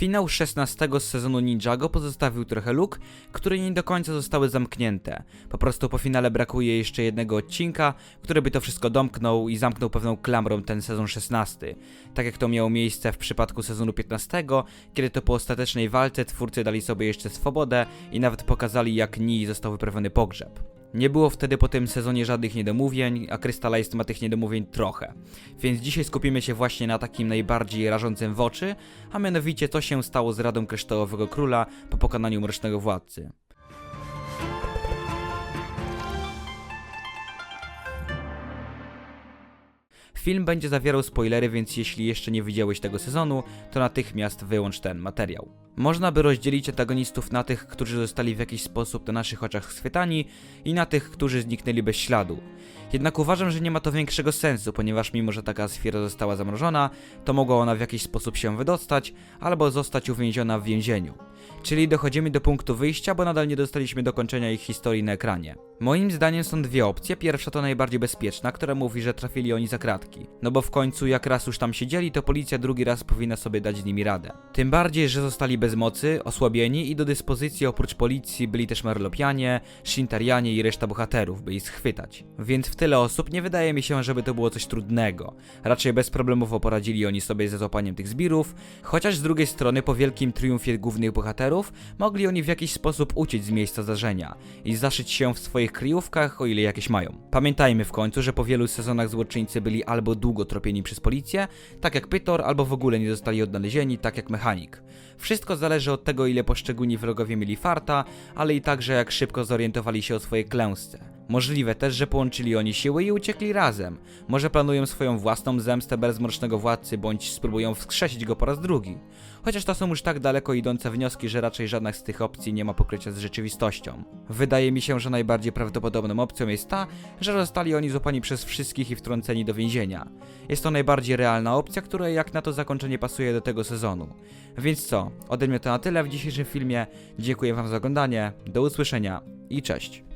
Finał 16 z sezonu Ninjago pozostawił trochę luk, które nie do końca zostały zamknięte. Po prostu po finale brakuje jeszcze jednego odcinka, który by to wszystko domknął i zamknął pewną klamrą ten sezon 16. Tak jak to miało miejsce w przypadku sezonu 15, kiedy to po ostatecznej walce twórcy dali sobie jeszcze swobodę i nawet pokazali jak Nii został wyprawiony pogrzeb. Nie było wtedy po tym sezonie żadnych niedomówień, a Crystallize ma tych niedomówień trochę. Więc dzisiaj skupimy się właśnie na takim najbardziej rażącym w oczy, a mianowicie co się stało z Radą Kryształowego Króla po pokonaniu Mrocznego Władcy. Film będzie zawierał spoilery, więc jeśli jeszcze nie widziałeś tego sezonu, to natychmiast wyłącz ten materiał. Można by rozdzielić antagonistów na tych, którzy zostali w jakiś sposób na naszych oczach schwytani i na tych, którzy zniknęli bez śladu. Jednak uważam, że nie ma to większego sensu, ponieważ mimo, że taka sfera została zamrożona, to mogła ona w jakiś sposób się wydostać albo zostać uwięziona w więzieniu. Czyli dochodzimy do punktu wyjścia, bo nadal nie dostaliśmy dokończenia ich historii na ekranie. Moim zdaniem są dwie opcje. Pierwsza to najbardziej bezpieczna, która mówi, że trafili oni za kratki. No bo w końcu jak raz już tam siedzieli, to policja drugi raz powinna sobie dać z nimi radę. Tym bardziej, że zostali bez mocy, osłabieni i do dyspozycji oprócz policji byli też Merlopianie, Shintarianie i reszta bohaterów, by ich schwytać. Więc w tyle osób nie wydaje mi się, żeby to było coś trudnego. Raczej bezproblemowo poradzili oni sobie ze złapaniem tych zbirów, chociaż z drugiej strony po wielkim triumfie głównych bohaterów mogli oni w jakiś sposób uciec z miejsca zdarzenia i zaszyć się w swoich kryjówkach, o ile jakieś mają. Pamiętajmy w końcu, że po wielu sezonach złoczyńcy byli albo długo tropieni przez policję, tak jak Pytor, albo w ogóle nie zostali odnalezieni, tak jak Mechanik. Wszystko zależy od tego, ile poszczególni wrogowie mieli farta, ale i także jak szybko zorientowali się o swojej klęsce. Możliwe też, że połączyli oni siły i uciekli razem. Może planują swoją własną zemstę bez mrocznego władcy, bądź spróbują wskrzesić go po raz drugi. Chociaż to są już tak daleko idące wnioski, że raczej żadna z tych opcji nie ma pokrycia z rzeczywistością. Wydaje mi się, że najbardziej prawdopodobną opcją jest ta, że zostali oni złapani przez wszystkich i wtrąceni do więzienia. Jest to najbardziej realna opcja, która jak na to zakończenie pasuje do tego sezonu. Więc co, ode mnie to na tyle w dzisiejszym filmie. Dziękuję wam za oglądanie, do usłyszenia i cześć.